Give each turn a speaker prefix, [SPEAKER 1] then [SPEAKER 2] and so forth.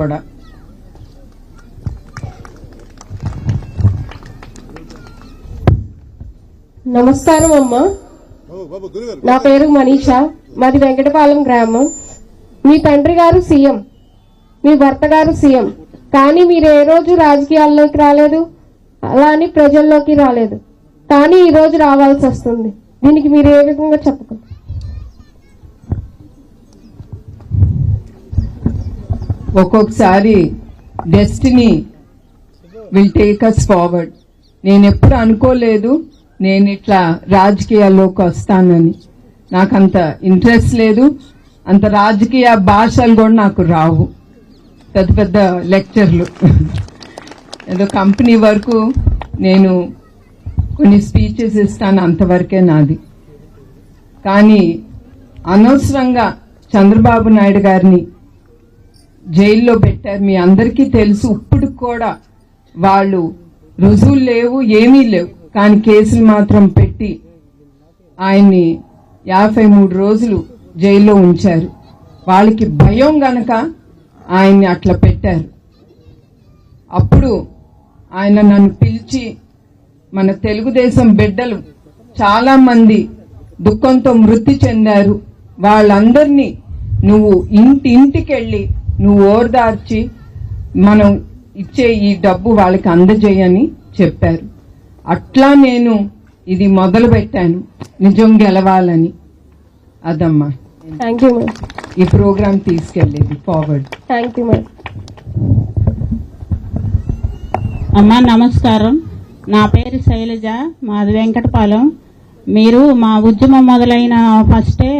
[SPEAKER 1] కూడా
[SPEAKER 2] నమస్కారం అమ్మా. నా పేరు మనీషా. మాది వెంకటపాలెం గ్రామం. మీ తండ్రి గారు సీఎం. మీ భర్త గారు సీఎం. కానీ మీరు ఏ రోజు రాజకీయాల్లోకి రాలేదు? అలా అని ప్రజల్లోకి రాలేదు. కానీ ఈ రోజు రావాల్సి వస్తుంది. దీనికి మీరు ఏ విధంగా చెప్పగలరు?
[SPEAKER 1] ఒక్కొక్కసారి destiny will take us forward నేను ఎప్పుడు అనుకోలేదు నేను ఇట్లా రాజకీయాల్లోకి వస్తానని. నాకు అంత ఇంట్రెస్ట్ లేదు. అంత రాజకీయ భాషలు కూడా నాకు రావు. పెద్ద పెద్ద లెక్చర్లు ఏదో కంపెనీ వరకు నేను కొన్ని స్పీచెస్ ఇస్తాను అంతవరకే నాది. కానీ అనవసరంగా చంద్రబాబు నాయుడు గారిని జైల్లో పెట్టారు. మీ అందరికీ తెలుసు ఇప్పుడు కూడా వాళ్ళు రుజువులు లేవు ఏమీ లేవు. కానీ కేసులు మాత్రం పెట్టి ఆయన్ని యాభై మూడు రోజులు జైల్లో ఉంచారు. వాళ్ళకి భయం గనక ఆయన్ని అట్లా పెట్టారు. అప్పుడు ఆయన నన్ను పిలిచి మన తెలుగుదేశం బిడ్డలు చాలా మంది దుఃఖంతో మృతి చెందారు. వాళ్ళందరినీ నువ్వు ఇంటి ఇంటికెళ్ళి నువ్వు ఓర్దార్చి మనం ఇచ్చే ఈ డబ్బు వాళ్ళకి అందజేయని చెప్పారు. అట్లా నేను ఇది మొదలు పెట్టాను నిజం గెలవాలని. అదమ్మా.
[SPEAKER 2] థ్యాంక్ యూ
[SPEAKER 1] ఈ ప్రోగ్రాం తీసుకెళ్ళేది. ఫార్వర్డ్
[SPEAKER 2] థ్యాంక్ యూ మేడం
[SPEAKER 3] అమ్మా నమస్కారం. నా పేరు శైలజ. మాది వెంకటపాలెం. మీరు మా ఉద్యమం మొదలైన ఫస్టే